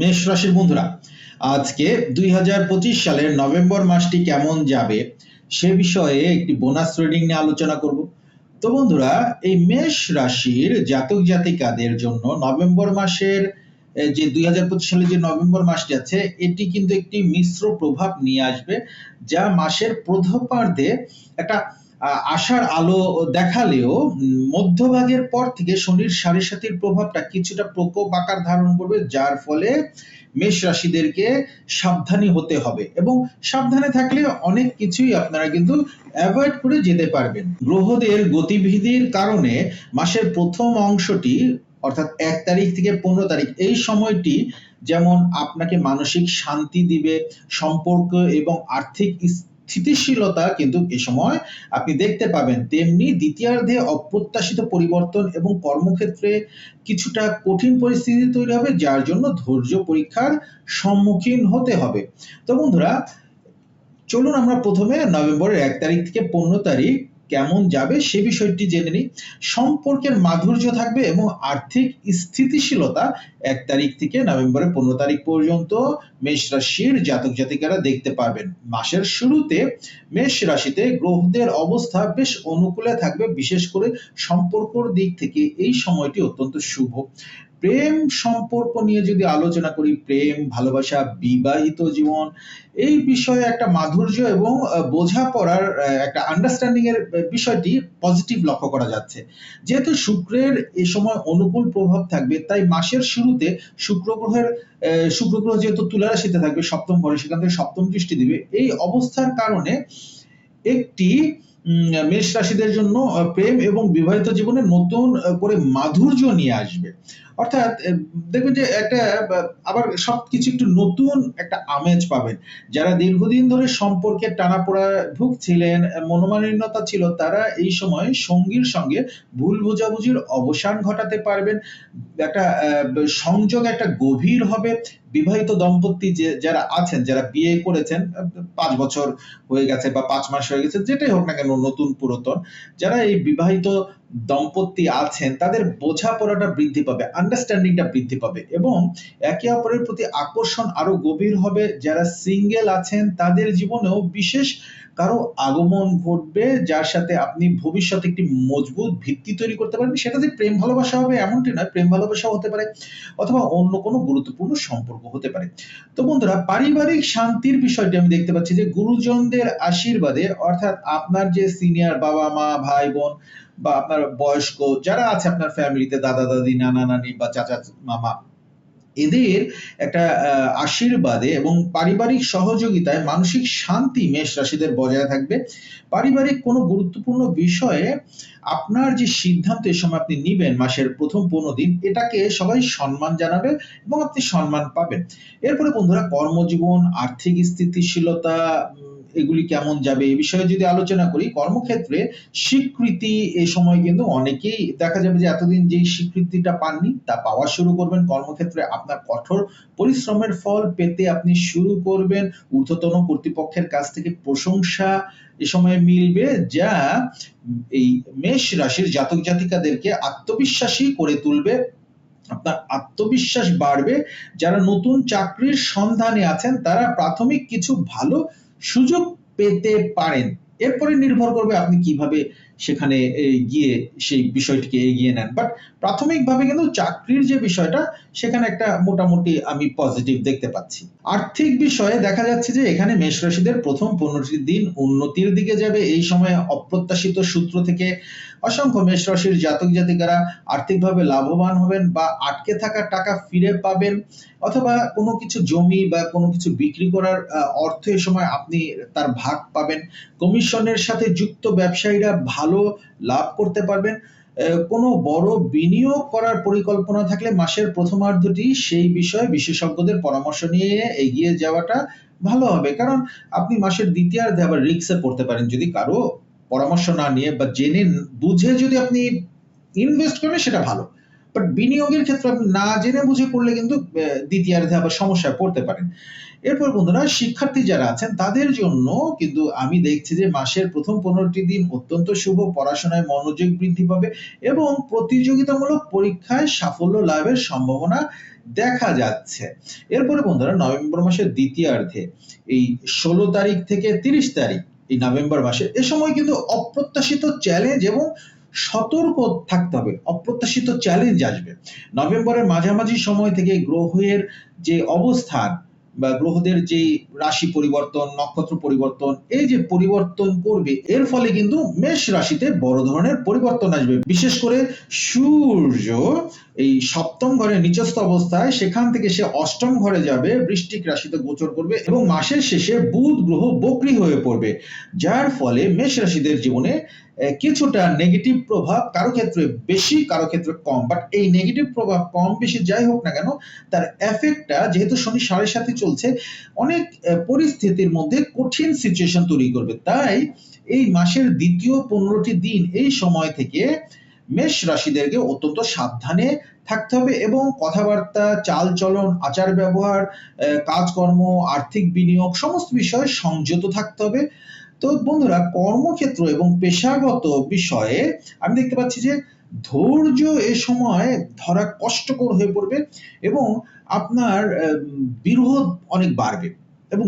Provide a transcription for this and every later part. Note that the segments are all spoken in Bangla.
মেষ রাশির বন্ধুরা, আজকে দুই সালের নভেম্বর মাসটি কেমন যাবে সে বিষয়ে একটি বোনাস রিডিং নিয়ে আলোচনা করব। তো বন্ধুরা, এই মেষ রাশির জাতক জাতিকাদের জন্য নভেম্বর মাসের যে দুই সালে যে নভেম্বর মাস যাচ্ছে, এটি কিন্তু একটি মিশ্র প্রভাব নিয়ে আসবে, যা মাসের প্রথমার্ধে একটা আশার আলো দেখালেও মধ্যভাগের পর থেকে শনির সাড়ে সাতির প্রভাবটা কিছুটা প্রকোপ আকার ধারণ করবে, যার ফলে মেষ রাশিদেরকে সাবধানী হতে হবে এবং সাবধানে থাকলে অনেক কিছুই আপনারা কিন্তু অ্যাভয়েড করে যেতে পারবেন। গ্রহদের গতিবিধির কারণে মাসের প্রথম অংশটি, অর্থাৎ এক তারিখ থেকে পনেরো তারিখ, এই সময়টি যেমন আপনাকে মানসিক শান্তি দিবে, সম্পর্ক এবং আর্থিক স্থিতিশীলতা কিন্তু এ সময় আপনি দেখতে পাবেন, তেমনি দ্বিতীয়ার্ধে অপ্রত্যাশিত পরিবর্তন এবং কর্মক্ষেত্রে কিছুটা কঠিন পরিস্থিতি তৈরি হবে, যার জন্য ধৈর্য পরীক্ষার সম্মুখীন হতে হবে। তো বন্ধুরা, চলুন আমরা প্রথমে নভেম্বরের এক তারিখ থেকে পনেরো তারিখ কেমন যাবে সে বিষয়টি জেনে নিই। সম্পর্কের মাধুর্য থাকবে এবং আর্থিক স্থিতিশীলতা এক তারিখ থেকে নভেম্বরের পনেরো তারিখ পর্যন্ত মেষ রাশির জাতক জাতিকারা দেখতে পারবেন। মাসের শুরুতে মেষ রাশিতে গ্রহদের অবস্থা বেশ অনুকূলে থাকবে, বিশেষ করে সম্পর্কর দিক থেকে এই সময়টি অত্যন্ত শুভ। প্রেম সম্পর্ক নিয়ে যদি আলোচনা করি, প্রেম, ভালোবাসা, বিবাহিত জীবন, এই বিষয়ে একটা মাধুর্য এবং বোঝাপড়ার একটা আন্ডারস্ট্যান্ডিং এর বিষয়টি পজিটিভ লক্ষ্য করা যাচ্ছে। যেহেতু শুক্রের এ সময় অনুকূল প্রভাব থাকবে, তাই মাসের শুরুতে শুক্র গ্রহের শুক্র গ্রহ যেহেতু তুলা রাশিতে থাকবে, সপ্তম ঘরে সেখান থেকে সপ্তম দৃষ্টি দিবে। এই অবস্থার কারণে একটি মেষ রাশিদের জন্য প্রেম এবং বিবাহিত জীবনে নতুন করে মাধুর্য নিয়ে আসবে। অর্থাৎ দেখবেন যে একটা আবার সবকিছু একটু নতুন একটা আমেজ পাবেন। যারা দীর্ঘদিন ধরে সম্পর্কে টানাপোড়া ভুগছিলেন মনোমালিন্যতা ছিল, তারা এই সময় সঙ্গীর সঙ্গে ভুল বোঝাবুঝির অবসান ঘটাতে পারবেন। একটা সংযোগ একটা গভীর হবে। বিবাহিত দম্পতি যে, যারা আছেন, যারা বিয়ে করেছেন পাঁচ বছর হয়ে গেছে বা পাঁচ মাস হয়ে গেছে, যেটাই হোক না কেন, নতুন পুরাতন, যারা এই বিবাহিত দম্পতি আছেন, তাদের বোঝাপড়াটা বৃদ্ধি পাবে আন্ডারস্ট্যান্ডিংটা বৃদ্ধি পাবে এবং একে অপরের প্রতি আকর্ষণ আরও গভীর হবে। যারা সিঙ্গেল আছেন, তাদের জীবনেও বিশেষ কারও আগমন ঘটবে যার সাথে আপনি ভবিষ্যতে একটি মজবুত ভিত্তি তৈরি করতে পারবেন সেটা যে প্রেম ভালোবাসা হবে এমনটি নয়, প্রেম ভালোবাসা হতে পারে অথবা অন্য কোনো গুরুত্বপূর্ণ সম্পর্ক হতে পারে। তো বন্ধুরা, পারিবারিক শান্তির বিষয়টি আমি দেখতে পাচ্ছি যে গুরুজনদের আশীর্বাদে, অর্থাৎ আপনার যে সিনিয়র বাবা মা, ভাই বোন বা আপনার বয়স্ক, যারা আছে আপনার ফ্যামিলিতে দাদা, দাদি, নানা, নানি বা চাচা, মামা এদের একটা আশীর্বাদে এবং পারিবারিক সহযোগিতায় মানসিক শান্তি মেষ রাশিদের বজায় থাকবে। পারিবারিক কোনো গুরুত্বপূর্ণ বিষয়ে আপনার যে সিদ্ধান্ত এই সময় আপনি নিবেন মাসের প্রথম পনেরো দিন, এটাকে সবাই সম্মান জানাবে এবং আপনি সম্মান পাবেন। এরপরে বন্ধুরা, কর্মজীবন, আর্থিক স্থিতিশীলতা এগুলি কেমন যাবে এই বিষয়ে যদি আলোচনা করি, কর্মক্ষেত্রে স্বীকৃতি এই সময় কিন্তু অনেকেই দেখা যাবে যে এতদিন যেই স্বীকৃতিটা পাননি তা পাওয়া শুরু করবেন। কর্মক্ষেত্রে আপনার কঠোর পরিশ্রমের ফল পেতে আপনি শুরু করবেন। ঊর্ধ্বতন কর্তৃপক্ষের কাছ থেকে প্রশংসা এ সময় মিলবে যা এই মেষ রাশির জাতক জাতিকাদেরকে আত্মবিশ্বাসী করে তুলবে। আপনার আত্মবিশ্বাস বাড়বে। যারা নতুন চাকরির সন্ধানে আছেন, তারা প্রাথমিক কিছু ভালো সুযোগ পেতে পারেন। এরপরে নির্ভর করবে আপনি কীভাবে সেখানে গিয়ে সেই বিষয়টিকে এগিয়ে নেন। বাট প্রাথমিকভাবে কিন্তু চাকরির যে বিষয়টা, সেখানে একটা মোটামুটি আমি পজিটিভ দেখতে পাচ্ছি। আর্থিক বিষয়ে দেখা যাচ্ছে যে এখানে মেষ রাশিদের প্রথম পনেরোটি দিন উন্নতির দিকে যাবে। এই সময় অপ্রত্যাশিত সূত্র থেকে অসংখ্য মেষ রাশির জাতক জাতিকারা আর্থিকভাবে লাভবান হবেন বা আটকে থাকা টাকা ফিরে পাবেন, অথবা কোনো কিছু জমি বা কোনো কিছু বিক্রি করার অর্থ এই সময় আপনি তার ভাগ পাবেন। কমিশনের সাথে যুক্ত ব্যবসায়ীরা ভালো লাভ করতে পারবেন। কোনো বড় বিনিয়োগ করার পরিকল্পনা থাকলে মাসের প্রথমার্ধটি সেই বিষয়ে বিশেষজ্ঞদের পরামর্শ নিয়ে এগিয়ে যাওয়াটা ভালো হবে। কারণ আপনি মাসের দ্বিতীয়ার্ধে আবার রিস্কে পড়তে পারেন যদি কারও পরামর্শ না নিয়ে বা জেনে বুঝে যদি আপনি ইনভেস্ট করেন, সেটা ভালো। বাট বিনিয়োগের ক্ষেত্রে আপনি না জেনে বুঝে করলে কিন্তু দ্বিতীয়ার্ধে আবার সমস্যায় পড়তে পারেন। এরপর বন্ধুরা, শিক্ষার্থী যারা আছেন, তাদের জন্য কিন্তু আমি দেখছি যে মাসের প্রথম পনেরোটি দিন অত্যন্ত শুভ, পড়াশোনায় মনোযোগ বৃদ্ধি পাবে এবং প্রতিযোগিতামূলক পরীক্ষায় সাফল্য লাভের সম্ভাবনা দেখা যাচ্ছে। এরপরে বন্ধুরা, নভেম্বর মাসের দ্বিতীয়ার্ধে, এই ষোলো তারিখ থেকে তিরিশ তারিখ এই নভেম্বর মাসে। এ সময় কিন্তু অপ্রত্যাশিত চ্যালেঞ্জ এবং সতর্ক থাকতে হবে। অপ্রত্যাশিত চ্যালেঞ্জ আসবে। নভেম্বরের মাঝামাঝি সময় থেকে গ্রহের যে অবস্থান বা গ্রহদের যে রাশি পরিবর্তন, নক্ষত্র পরিবর্তন, এই যে পরিবর্তন করবে, এর ফলে কিন্তু মেষ রাশিতে বড় ধরনের পরিবর্তন আসবে। বিশেষ করে সূর্য এই সপ্তম ঘরে নিচস্থ অবস্থায়, সেখান থেকে সে অষ্টম ঘরে যাবে, বৃষ্টিক রাশিতে গোচর করবে এবং মাসের শেষে বুধ, গ্রহ, বক্রি হয়ে পড়বে। যার ফলে মেষ রাশিদের জীবনে কিছুটা নেগেটিভ প্রভাব কারও ক্ষেত্রে বেশি, কারও ক্ষেত্রে কম। বাট এই নেগেটিভ প্রভাব কম, বেশি যাই হোক না কেন, তার এফেক্টটা যেহেতু শনি সাড়ে সাথে চলছে, অনেক পরিস্থিতির মধ্যে কঠিন সিচুয়েশন তৈরি করবে। তাই এই মাসের দ্বিতীয় পনেরোটি দিন এই সময় থেকে মেষ রাশিদেরকে অত্যন্ত সাবধানে থাকতে হবে এবং কথাবার্তা চাল চলন আচার ব্যবহার কাজকর্ম, আর্থিক বিনিয়োগ, সমস্ত বিষয়ে সংযত থাকতে হবে। তো বন্ধুরা, কর্মক্ষেত্র এবং পেশাগত বিষয়ে আমি দেখতে পাচ্ছি যে ধৈর্য এ সময় ধরা কষ্টকর হয়ে পড়বে এবং আপনার বিরোধ অনেক বাড়বে এবং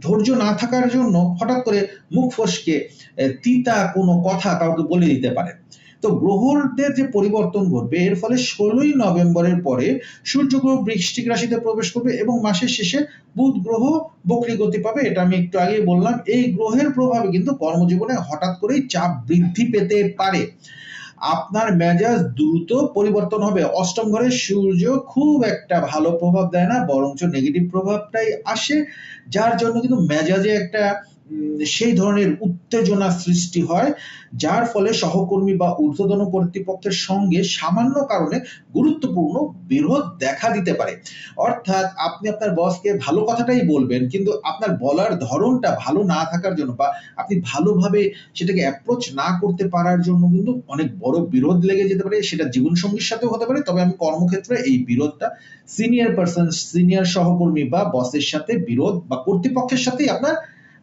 ধৈর্য না থাকার জন্য হঠাৎ করে মুখ ফসকে তিতা কোনো কথা কাউকে বলে দিতে পারে। তো গ্রহদের যে পরিবর্তন ঘটবে, এর ফলে ষোলোই নভেম্বরের পরে সূর্য গ্রহ বৃষ্টিক রাশিতে প্রবেশ করবে এবং মাসের শেষে বুধ গ্রহ বক্রী গতি পাবে। এটা আমি একটু আগেই বললাম, এই গ্রহের প্রভাবে কিন্তু কর্মজীবনে হঠাৎ করেই চাপ বৃদ্ধি পেতে পারে। আপনার মেজাজ দ্রুত পরিবর্তন হবে। অষ্টম ঘরে সূর্য খুব একটা ভালো প্রভাব দেয় না, বরঞ্চ নেগেটিভ প্রভাবটাই আসে, যার জন্য কিন্তু মেজাজে একটা সেই ধরনের উত্তেজনা সৃষ্টি হয়, যার ফলে সহকর্মী বা ঊর্ধ্বতন কর্তৃপক্ষের সঙ্গে সামান্য কারণে গুরুত্বপূর্ণ বিরোধ দেখা দিতে পারে। অর্থাৎ আপনি আপনার বসকে ভালো কথাটাই বলবেন, কিন্তু আপনার বলার ধরনটা ভালো না থাকার জন্য বা আপনি ভালোভাবে সেটাকে অ্যাপ্রোচ না করতে পারার জন্য কিন্তু অনেক বড় বিরোধ লেগে যেতে পারে। সেটা জীবনসঙ্গীর সাথেও হতে পারে, তবে আমি কর্মক্ষেত্রে এই বিরোধটা সিনিয়র পার্সন সিনিয়র সহকর্মী বা বসের সাথে বিরোধ বা কর্তৃপক্ষের সাথেই আপনার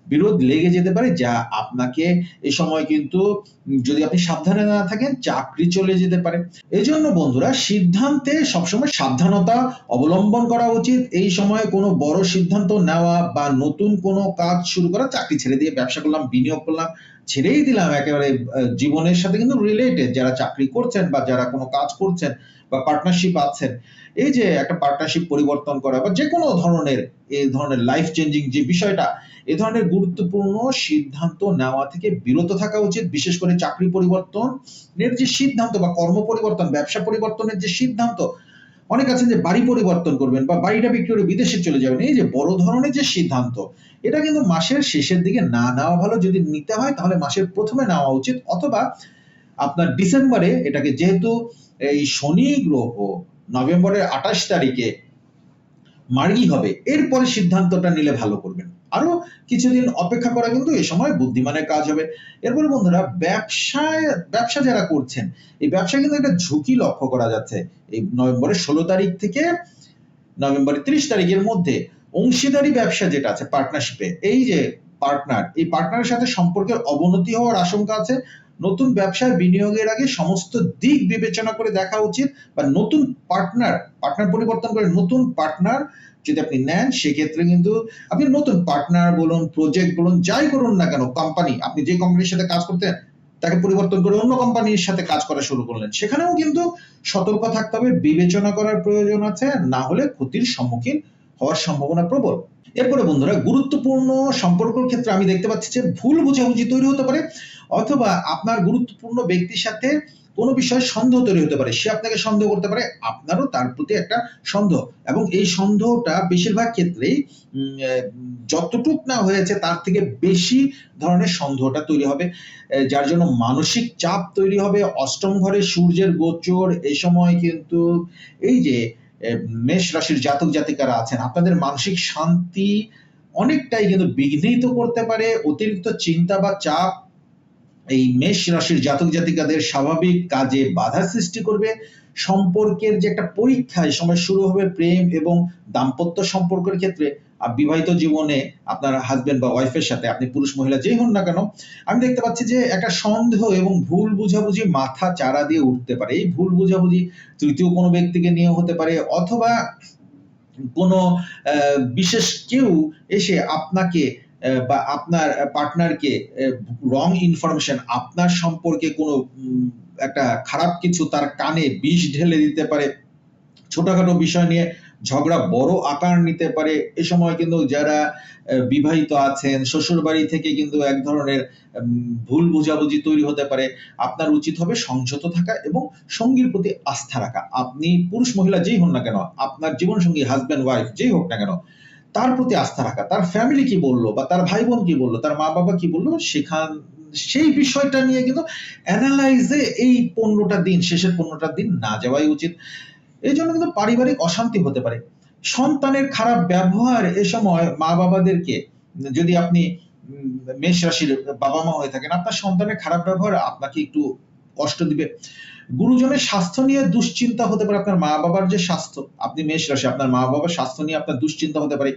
বিরোধ লেগে যেতে পারে, যা আপনাকে এই সময় কিন্তু, যদি আপনি সাবধানে না থাকেন, চাকরি চলে যেতে পারে। এই জন্য বন্ধুরা, সিদ্ধান্তে সবসময় সাবধানতা অবলম্বন করা উচিত। এই সময় কোনো বড় সিদ্ধান্ত নেওয়া বা নতুন কোনো কাজ শুরু করা, চাকরি ছেড়ে দিয়ে ব্যবসা করলাম, বিনিয়োগ করলাম ছেড়েই দিলাম একেবারে জীবনের সাথে কিন্তু রিলেটেড যারা চাকরি করছেন বা যারা কোনো কাজ করছেন বা পার্টনারশিপ আছেন, এই যে একটা পার্টনারশিপ পরিবর্তন করা বা যে কোনো ধরনের এই ধরনের লাইফ চেঞ্জিং যে বিষয়টা, এ ধরনের গুরুত্বপূর্ণ সিদ্ধান্ত নেওয়া থেকে বিরত থাকা উচিত। বিশেষ করে চাকরি পরিবর্তনের যে সিদ্ধান্ত বা কর্ম পরিবর্তন, ব্যবসা পরিবর্তনের যে সিদ্ধান্ত অনেক আছেন যে বাড়ি পরিবর্তন করবেন বা বাড়িটা বিক্রি করে বিদেশে চলে যাবেন, এই যে বড় ধরনের যে সিদ্ধান্ত, এটা কিন্তু মাসের শেষের দিকে না নেওয়া ভালো যদি নিতে হয়, তাহলে মাসের প্রথমে নেওয়া উচিত। অথবা আপনার ডিসেম্বরে এটাকে যেহেতু এই শনি গ্রহ, নভেম্বরের আঠাশ তারিখে মার্গী হবে। এরপরে সিদ্ধান্তটা নিলে ভালো করবেন। আরও কিছুদিন অপেক্ষা করা কিন্তু এই সময় বুদ্ধিমানের কাজ হবে। এরপরে বন্ধুরা, ব্যবসায়, ব্যবসা যারা করছেন, এই ব্যবসা কিন্তু একটা ঝুঁকি লক্ষ্য করা যাচ্ছে। এই নভেম্বরের ষোলো তারিখ থেকে নভেম্বরের ত্রিশ তারিখের মধ্যে অংশীদারি ব্যবসা যেটা আছে পার্টনারশিপে এই যে পার্টনার এই পার্টনারের সাথে সম্পর্কের অবনতি হওয়ার আশঙ্কা আছে। নতুন ব্যবসায় বিনিয়োগের আগে সমস্ত দিক বিবেচনা করে দেখা উচিত বা নতুন পার্টনার পার্টনার পরিবর্তন করে নতুন পার্টনার যদি আপনি নেন, সেক্ষেত্রে কিন্তু আপনি নতুন পার্টনার বলুন প্রজেক্ট বলুন, যাই করুন না কেন কোম্পানি আপনি যে কোম্পানির সাথে কাজ করতেন, তাকে পরিবর্তন করে অন্য কোম্পানির সাথে কাজ করা শুরু করলেন। সেখানেও কিন্তু সতর্ক থাকতে হবে, বিবেচনা করার প্রয়োজন আছে, না হলে ক্ষতির সম্মুখীন হওয়ার সম্ভাবনা প্রবল। এরপরে বন্ধুরা, গুরুত্বপূর্ণ সম্পর্কের ক্ষেত্রে আমি দেখতে পাচ্ছি যে ভুল বুঝাবুঝি তৈরি হতে পারে। অথবা আপনার গুরুত্বপূর্ণ ব্যক্তির সাথে কোনো বিষয়ে সন্দেহ তৈরি হতে পারে, সে আপনাকে সন্দেহ করতে পারে, আপনারও তার প্রতি একটা সন্দেহ। এবং এই সন্দেহটা বেশিরভাগ ক্ষেত্রেই যতটুক না হয়েছে তার থেকে বেশি ধরনের সন্দেহটা তৈরি হবে। যার জন্য মানসিক চাপ তৈরি হবে, অষ্টম ঘরে সূর্যের গোচর এই সময় কিন্তু এই যে মেষ রাশির জাতক জাতিকারা আছেন, আপনাদের মানসিক শান্তি অনেকটাই কিন্তু বিঘ্নিত করতে পারে, অতিরিক্ত চিন্তা বা চাপ এই মেষ রাশির জাতক জাতিকাদের স্বাভাবিক কাজে বাধা সৃষ্টি করবে। সম্পর্কের যে একটা পরীক্ষা, এই সময় শুরু হবে প্রেম এবং দাম্পত্য সম্পর্কের ক্ষেত্রে। বিবাহিত জীবনে আপনার হাজবেন্ড বা ওয়াইফের সাথে, আপনি পুরুষ মহিলা যেই হন না কেন, আমি দেখতে পাচ্ছি যে একটা সন্দেহ এবং ভুল বুঝাবুঝি মাথা চারা দিয়ে উঠতে পারে। এই ভুল বুঝাবুঝি তৃতীয় কোনো ব্যক্তিকে নিয়ে হতে পারে অথবা কোনো বিশেষ কেউ এসে আপনাকে বা আপনার পার্টনারকে রং ইনফরমেশন আপনার সম্পর্কে কোনো একটা খারাপ কিছু তার কানে বিষ ঢেলে দিতে পারে। ছোটখাটো বিষয় নিয়ে ঝগড়া বড় আকার নিতে পারে। এ সময় কিন্তু যারা বিবাহিত আছেন শ্বশুর বাড়ি থেকে কিন্তু এক ধরনের ভুল বুঝাবুঝি তৈরি হতে পারে। আপনার উচিত হবে সংযত থাকা এবং সঙ্গীর প্রতি আস্থা রাখা। আপনি পুরুষ মহিলা যেই হন না কেন, আপনার জীবন সঙ্গী হাজব্যান্ড ওয়াইফ যেই হোক না কেন তার প্রতি আস্থা রাখা, তার ফ্যামিলি কি বলল বা তার ভাই বোন কি বলল, তার মা বাবা কি বলল, সেখান, সেই বিষয়টা নিয়ে কিন্তু অ্যানালাইজে এই পনেরোটা দিন, শেষের পনেরোটা দিন না যাওয়াই উচিত। এই জন্য কিন্তু পারিবারিক অশান্তি হতে পারে। সন্তানের খারাপ ব্যবহার এ সময় মা বাবাদেরকে যদি আপনি মেষ রাশির বাবা মা হয়ে থাকেন, আপনার সন্তানের খারাপ ব্যবহার আপনাকে একটু কষ্ট দিবে। গুরুজনের স্বাস্থ্য নিয়ে দুশ্চিন্তা হতে পারে আপনার মা বাবার যে স্বাস্থ্য। আপনি মেষ রাশি, আপনার মা বাবার স্বাস্থ্য নিয়ে আপনার দুশ্চিন্তা হতে পারে।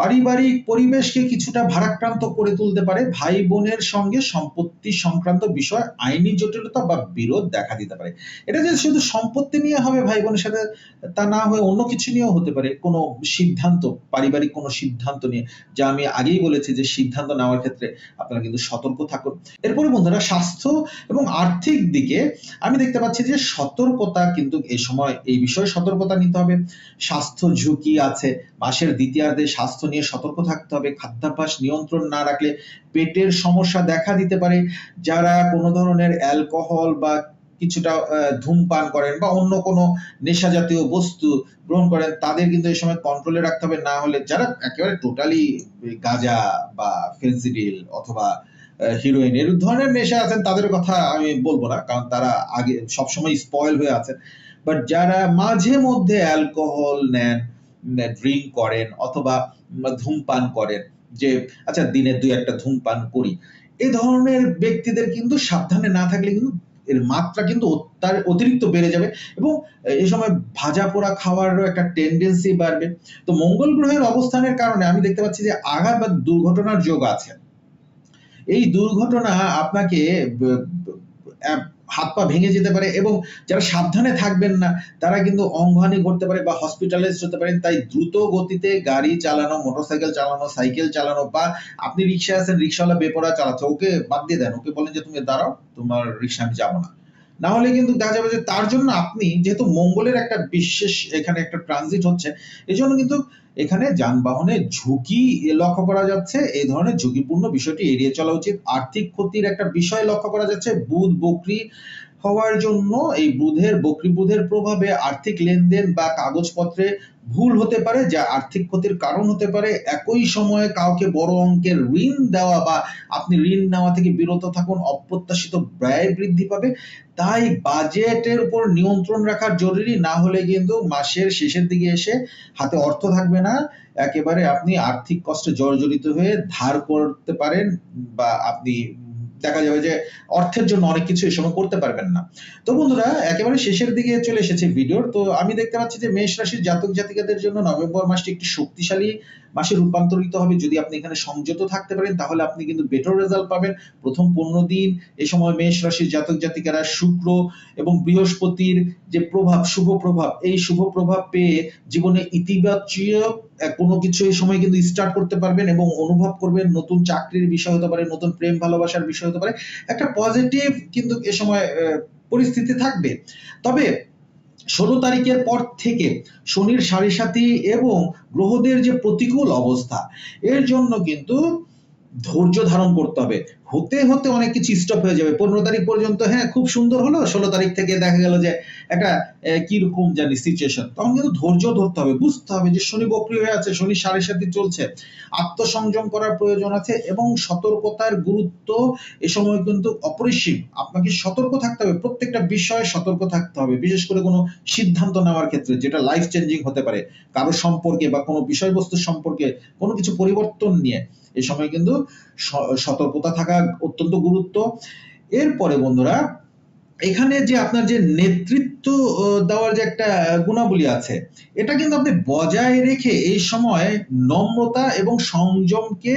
পারিবারিক পরিবেশকে কিছুটা ভারাক্রান্ত করে তুলতে পারে, ভাই বোনের সঙ্গে সম্পত্তি সংক্রান্ত বিষয়, আইনি জটিলতা বা বিরোধ দেখা দিতে পারে। এটা যে শুধু সম্পত্তি নিয়ে হবে ভাই বোনের সাথে, তা না হয়ে অন্য কিছু নিয়েও হতে পারে। কোনো সিদ্ধান্ত, পারিবারিক কোনো সিদ্ধান্ত নিয়ে, যা আমি আগেই বলেছি যে সিদ্ধান্ত নেওয়ার ক্ষেত্রে আপনারা কিন্তু সতর্ক থাকুন। এরপরে বন্ধুরা, স্বাস্থ্য এবং আর্থিক দিকে আমি দেখতে পাচ্ছি যে সতর্কতা কিন্তু এই সময়, এই বিষয়ে সতর্কতা নিতে হবে। স্বাস্থ্য ঝুঁকি আছে মাসের দ্বিতীয়ার্ধে স্বাস্থ্য নিয়ে সতর্ক থাকতে হবে, খাদ্যাভ্যাস নিয়ন্ত্রণ না রাখলে পেটের সমস্যা দেখা দিতে পারে। যারা কোনো ধরনের অ্যালকোহল বা কিছুটা ধূমপান করেন বা অন্য কোনো নেশা জাতীয় বস্তু গ্রহণ করেন, তাদের কিন্তু এই সময় কন্ট্রোলে রাখতে হবে। না হলে যারা একেবারে টোটালি গাঁজা বা ফেন্সিডিল অথবা হিরোইন এর ধরনের নেশা আছেন, তাদের কথা আমি বলব না, কারণ তারা আগে সবসময় স্পয়েল হয়ে আছেন। বাট যারা মাঝে মধ্যে অ্যালকোহল নেন ড্রিঙ্ক করেন অথবা ধূমপান করেন যে আচ্ছা দিনে দুই একটা ধূমপান করি। এই ধরনের ব্যক্তিদের কিন্তু সাবধানে না থাকলে কিন্তু এর মাত্রা কিন্তু তার অতিরিক্ত বেড়ে যাবে এবং এই সময় ভাজা পোড়া খাওয়ারও একটা টেন্ডেন্সি বাড়বে। তো মঙ্গল গ্রহের অবস্থানের কারণে আমি দেখতে পাচ্ছি যে আঘাত বা দুর্ঘটনার যোগ আছে। এই দুর্ঘটনা আপনাকে হাত পা ভেঙে যেতে পারে এবং যারা সাবধানে থাকবেন না, তারা কিন্তু অঙ্গহানি করতে পারে বা হসপিটালাইজ হতে পারেন। তাই দ্রুত গতিতে গাড়ি চালানো মোটরসাইকেল চালানো সাইকেল চালানো বা আপনি রিক্সা আছেন, রিক্সাওয়ালা বেপরা চালাচ্ছে, ওকে বাদ দিয়ে দেন। ওকে বলেন যে, তুমি দাঁড়াও, তোমার রিক্সা আমি যাব না। না হলে কিন্তু দেখা যাবে যে তার জন্য আপনি যেহেতু মঙ্গলের একটা বিশেষ এখানে একটা ট্রানজিট হচ্ছে এই জন্য কিন্তু এখানে যানবাহনের ঝুঁকি লক্ষ্য করা যাচ্ছে। এই ধরনের ঝুঁকিপূর্ণ বিষয়টি এড়িয়ে চলা উচিত। আর্থিক ক্ষতির একটা বিষয় লক্ষ্য করা যাচ্ছে। বুধ, বকরি হওয়ার জন্য এই বুধের, বকরি বুধের প্রভাবে আর্থিক লেনদেন বা কাগজপত্রে ভুল হতে পারে, যা আর্থিক ক্ষতির কারণ হতে পারে। একই সময়ে কাউকে বড় অঙ্কের ঋণ দেওয়া বা আপনি ঋণ নেওয়া থেকে বিরত থাকুন, অপ্রত্যাশিত ব্যয় বৃদ্ধি পাবে। তাই বাজেটের উপর নিয়ন্ত্রণ রাখা জরুরি, না হলে কিন্তু মাসের শেষের দিকে এসে হাতে অর্থ থাকবে না। একেবারে আপনি আর্থিক কষ্টে জর্জরিত হয়ে ধার করতে পারেন বা আপনি দেখা যাবে যে অর্থের জন্য অনেক কিছু এই সময় করতে পারবেন না। তো বন্ধুরা, একেবারে শেষের দিকে চলে এসেছে ভিডিওর। তো আমি দেখতে পাচ্ছি যে মেষ রাশির জাতক জাতিকাদের জন্য নভেম্বর মাসটি একটি শক্তিশালী মাসে রূপান্তরিত হবে। যদি আপনি এখানে সংযত থাকতে পারেন, তাহলে আপনি কিন্তু বেটার রেজাল্ট পাবেন। প্রথম পনেরো দিন, এ সময় মেষ রাশির জাতক জাতিকারা শুক্র এবং বৃহস্পতির যে প্রভাব, শুভ প্রভাব, এই শুভ প্রভাব পেয়ে জীবনে ইতিবাচক কোনো কিছু এই সময় কিন্তু স্টার্ট করতে পারবেন এবং অনুভব করবেন নতুন চাকরির বিষয় হতে পারে, নতুন প্রেম ভালোবাসার বিষয় হতে পারে। একটা পজিটিভ কিন্তু এ সময় পরিস্থিতি থাকবে। তবে ষোলো তারিখের পর থেকে শনির সাড়ে সাথী এবং গ্রহদের যে প্রতিকূল অবস্থা, এর জন্য কিন্তু ধৈর্য ধারণ করতে হবে। হতে হতে অনেক কিছু স্টপ হয়ে যাবে। পনেরো তারিখ পর্যন্ত হ্যাঁ খুব সুন্দর হলো। ষোলো তারিখ থেকে দেখা গেল যে একটা কীরকম জানি সিচুয়েশন তখন কিন্তু ধৈর্য ধরতে হবে, বুঝতে হবে যে শনি বক্রি হয়ে আছে, শনি সাড়ে সাথে চলছে। আত্মসংযম করার প্রয়োজন আছে এবং সতর্কতার গুরুত্ব এ সময় কিন্তু অপরিসীম। আপনাকে সতর্ক থাকতে হবে, প্রত্যেকটা বিষয়ে সতর্ক থাকতে হবে, বিশেষ করে কোনো সিদ্ধান্ত নেওয়ার ক্ষেত্রে, যেটা লাইফ চেঞ্জিং হতে পারে। কারও সম্পর্কে বা কোনো বিষয়বস্তু সম্পর্কে কোনো কিছু পরিবর্তন নিয়ে এ সময় কিন্তু সতর্কতা থাকা অত্যন্ত গুরুত্ব। এরপরে বন্ধুরা এখানে যে আপনার যে নেতৃত্ব দেওয়ার যে একটা গুণাবলী আছে, এটা কিন্তু আপনি বজায় রেখে এই সময় নম্রতা এবং সংযমকে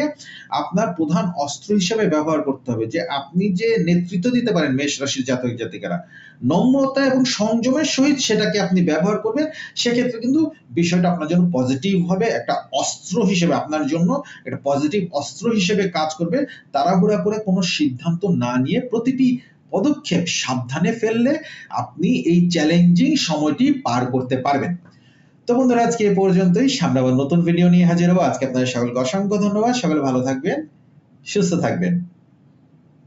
আপনার প্রধান অস্ত্র হিসেবে ব্যবহার করতে হবে। যে আপনি যে নেতৃত্ব দিতে পারেন মেষ রাশির জাতক জাতিকারা, নম্রতা এবং সংযমের সহিত সেটাকে আপনি ব্যবহার করবেন, সেক্ষেত্রে কিন্তু বিষয়টা আপনার জন্য পজিটিভ হবে, একটা অস্ত্র হিসেবে আপনার জন্য একটা পজিটিভ অস্ত্র হিসেবে কাজ করবে, তাড়াহুড়া করে কোনো সিদ্ধান্ত না নিয়ে প্রতিটি পদক্ষেপ সাবধানে ফেললে আপনি এই চ্যালেঞ্জিং সময়টি পার করতে পারবেন। তো বন্ধুরা, আজকে এ পর্যন্তই। সামনে আবার নতুন ভিডিও নিয়ে হাজির হব। আজকে আপনাদের সকলকে অসংখ্য ধন্যবাদ। সকলে ভালো থাকবেন, সুস্থ থাকবেন।